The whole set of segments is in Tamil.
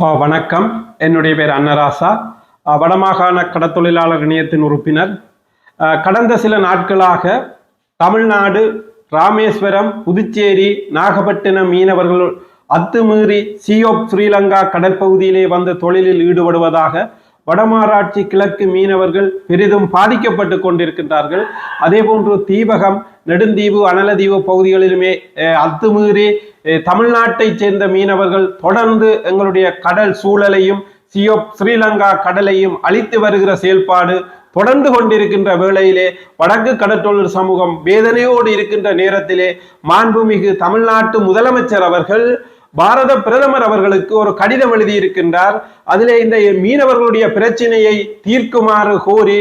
வணக்கம். என்னுடைய பேர் அன்னராசா. வடமாகாண கடத்தொழிலாளர் இணையத்தின் உறுப்பினர். கடந்த சில நாட்களாக தமிழ்நாடு ராமேஸ்வரம் புதுச்சேரி நாகப்பட்டினம் மீனவர்கள் அத்துமீறி சியோப் ஸ்ரீலங்கா கடற்பகுதியிலே வந்து தொழிலில் ஈடுபடுவதாக வடமாராட்சி கிழக்கு மீனவர்கள் பெரிதும் பாதிக்கப்பட்டு கொண்டிருக்கின்றார்கள். அதேபோன்று தீபகம் நெடுந்தீவு அனலதீவு பகுதிகளிலுமே அத்துமீறி தமிழ்நாட்டை சேர்ந்த மீனவர்கள் தொடர்ந்து எங்களுடைய கடல் சூழலையும் சியோப் ஸ்ரீலங்கா கடலையும் அழித்து வருகிற செயல்பாடு தொடர்ந்து கொண்டிருக்கின்ற வேளையிலே வடக்கு கடற்றொழில் சமூகம் வேதனையோடு இருக்கின்ற நேரத்திலே மாண்புமிகு தமிழ்நாட்டு முதலமைச்சர் அவர்கள் பாரத பிரதமர் அவர்களுக்கு ஒரு கடிதம் எழுதியிருக்கின்றார். அதிலே இந்த மீனவர்களுடைய பிரச்சனையை தீர்க்குமாறு கோரி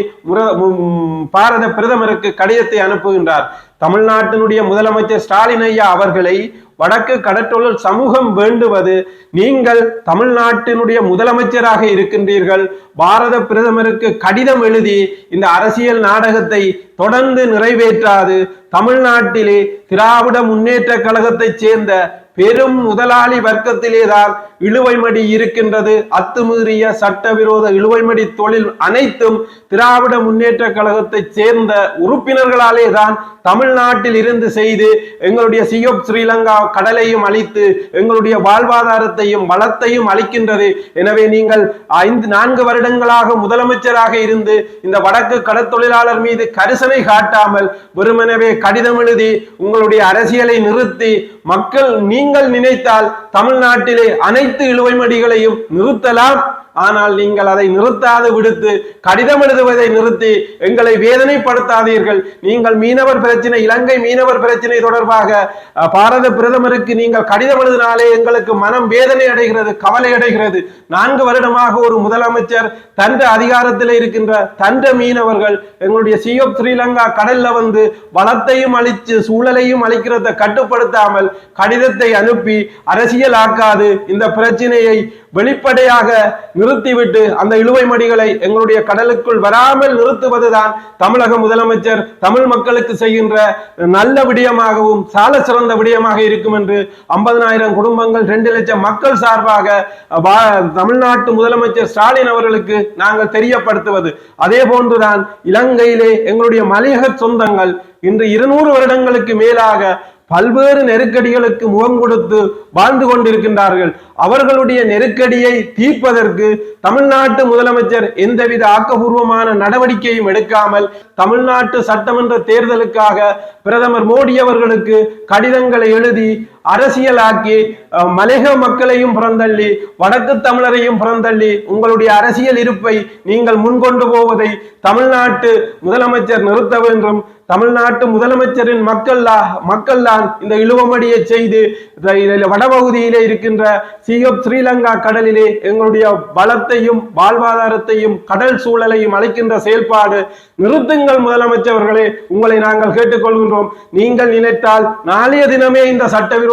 பாரத பிரதமருக்கு கடிதத்தை அனுப்புகின்றார். தமிழ்நாட்டினுடைய முதலமைச்சர் ஸ்டாலின் ஐயா அவர்களை வடக்கு கடற்றொழில் சமூகம் வேண்டுவது நீங்கள் தமிழ்நாட்டினுடைய முதலமைச்சராக இருக்கின்றீர்கள். பாரத பிரதமருக்கு கடிதம் எழுதி இந்த அரசியல் நாடகத்தை தொடர்ந்து நிறைவேற்றாது. தமிழ்நாட்டிலே திராவிட முன்னேற்ற கழகத்தைச் சேர்ந்த பெரும் முதலாளி வர்க்கத்திலேதான் இழுவைமடி இருக்கின்றது. அத்துமீறிய சட்டவிரோத இழுவைமடி தொழில் அனைத்தும் திராவிட முன்னேற்ற கழகத்தைச் சேர்ந்த உறுப்பினர்களாலே தான் தமிழ்நாட்டில் இருந்து செய்து எங்களுடைய சியோப் ஸ்ரீலங்கா கடலையும் அழித்து எங்களுடைய வாழ்வாதாரத்தையும் வளத்தையும் அளிக்கின்றது. எனவே நீங்கள் ஐந்து நான்கு வருடங்களாக முதலமைச்சராக இருந்து இந்த வடக்கு கடற்தொழிலாளர் மீது கரிசனை காட்டாமல் வெறுமனவே கடிதம் எழுதி உங்களுடைய அரசியலை நிறுத்தி மக்கள் நீங்கள் நினைத்தால் தமிழ்நாட்டிலே அனைத்து இழுவைமடிகளையும் நிறுத்தலாம். ஆனால் நீங்கள் அதை நிறுத்தாது விடுத்து கடிதம் எழுதுவதை நிறுத்தி எங்களை வேதனைப்படுத்தாதீர்கள். நீங்கள் மீனவர் பிரச்சனை இலங்கை மீனவர் பிரச்சனை தொடர்பாக பாரத பிரதமருக்கு நீங்கள் கடிதம் எழுதினாலே எங்களுக்கு மனம் வேதனை அடைகிறது கவலை அடைகிறது. நான்கு வருடமாக ஒரு முதலமைச்சர் தன்ற அதிகாரத்தில் இருக்கின்ற தன்ற மீனவர்கள் எங்களுடைய சியோப் ஸ்ரீலங்கா கடல்ல வந்து வளத்தையும் அழித்து சூழலையும் அழிக்கிறத கட்டுப்படுத்தாமல் கடிதத்தை அனுப்பி அரசியல் ஆக்காது இந்த பிரச்சனையை வெளிப்படையாக நிறு நிறுத்திவிட்டு அந்த இழுவை மடிகளை எங்களுடைய கடலுக்குள் வராமல் நிறுத்துவதுதான் தமிழக முதலமைச்சர் தமிழ் மக்களுக்கு செய்கின்ற நல்ல விடயமாகவும் சால சிறந்த விடயமாக இருக்கும் என்று ஐம்பதனாயிரம் குடும்பங்கள் ரெண்டு லட்சம் மக்கள் சார்பாக தமிழ்நாட்டு முதலமைச்சர் ஸ்டாலின் அவர்களுக்கு நாங்கள் தெரியப்படுத்துவது. அதே போன்றுதான் இலங்கையிலே எங்களுடைய மலையக சொந்தங்கள் இன்று இருநூறு வருடங்களுக்கு மேலாக பல்வேறு நெருக்கடிகளுக்கு முகம் கொடுத்து வாழ்ந்து கொண்டிருக்கின்றார்கள். அவர்களுடைய நெருக்கடியை தீர்ப்பதற்கு தமிழ்நாட்டு முதலமைச்சர் எந்தவித ஆக்கபூர்வமான நடவடிக்கையும் எடுக்காமல் தமிழ்நாட்டு சட்டமன்ற தேர்தலுக்காக பிரதமர் மோடி அவர்களுக்கு கடிதங்களை எழுதி அரசியலாக்கி மலைக மக்களையும் புறந்தள்ளி வடக்கு தமிழரையும் புறந்தள்ளி உங்களுடைய அரசியல் இருப்பை நீங்கள் முன்கொண்டு போவதை தமிழ்நாட்டு முதலமைச்சர் நிறுத்த வேண்டும். தமிழ்நாட்டு முதலமைச்சரின் மக்கள் மக்கள் தான் இந்த இழுவமடியை செய்து வடபகுதியிலே இருக்கின்ற சியோப் ஸ்ரீலங்கா கடலிலே எங்களுடைய வளத்தையும் வாழ்வாதாரத்தையும் கடல் சூழலையும் அழைக்கின்ற செயல்பாடு நிறுத்துங்கள் முதலமைச்சர்களே. உங்களை நாங்கள் கேட்டுக்கொள்கின்றோம். நீங்கள் நினைத்தால் நாளைய தினமே இந்த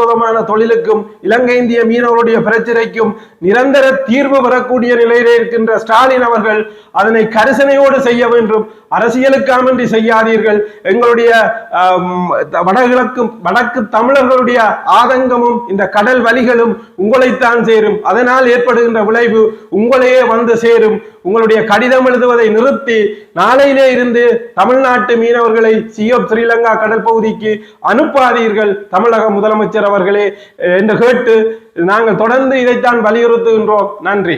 விரோதமான தொழிலுக்கும் இலங்கை இந்திய மீனவருடைய பிரச்சனைக்கும் நிரந்தர தீர்வு பெறக்கூடிய நிலையிலே இருக்கின்ற ஸ்டாலின் அவர்கள் அதனை கரிசனையோடு செய்ய வேண்டும். அரசியலுக்காமின்றி செய்யாதீர்கள். எங்களுடைய வடகிழக்கு வடக்கு தமிழர்களுடைய ஆதங்கமும் இந்த கடல் வழிகளும் உங்களைத்தான் சேரும். அதனால் ஏற்படுகின்ற விளைவு உங்களையே வந்து சேரும். உங்களுடைய கடிதம் எழுதுவதை நிறுத்தி நாளையிலே இருந்து தமிழ்நாட்டு மீனவர்களை சியோப் ஸ்ரீலங்கா கடல் பகுதிக்கு அனுப்பாதீர்கள். தமிழக முதலமைச்சர் அவர்களே என்று கேட்டு நாங்கள் தொடர்ந்து இதைத்தான் வலியுறுத்துகின்றோம். நன்றி.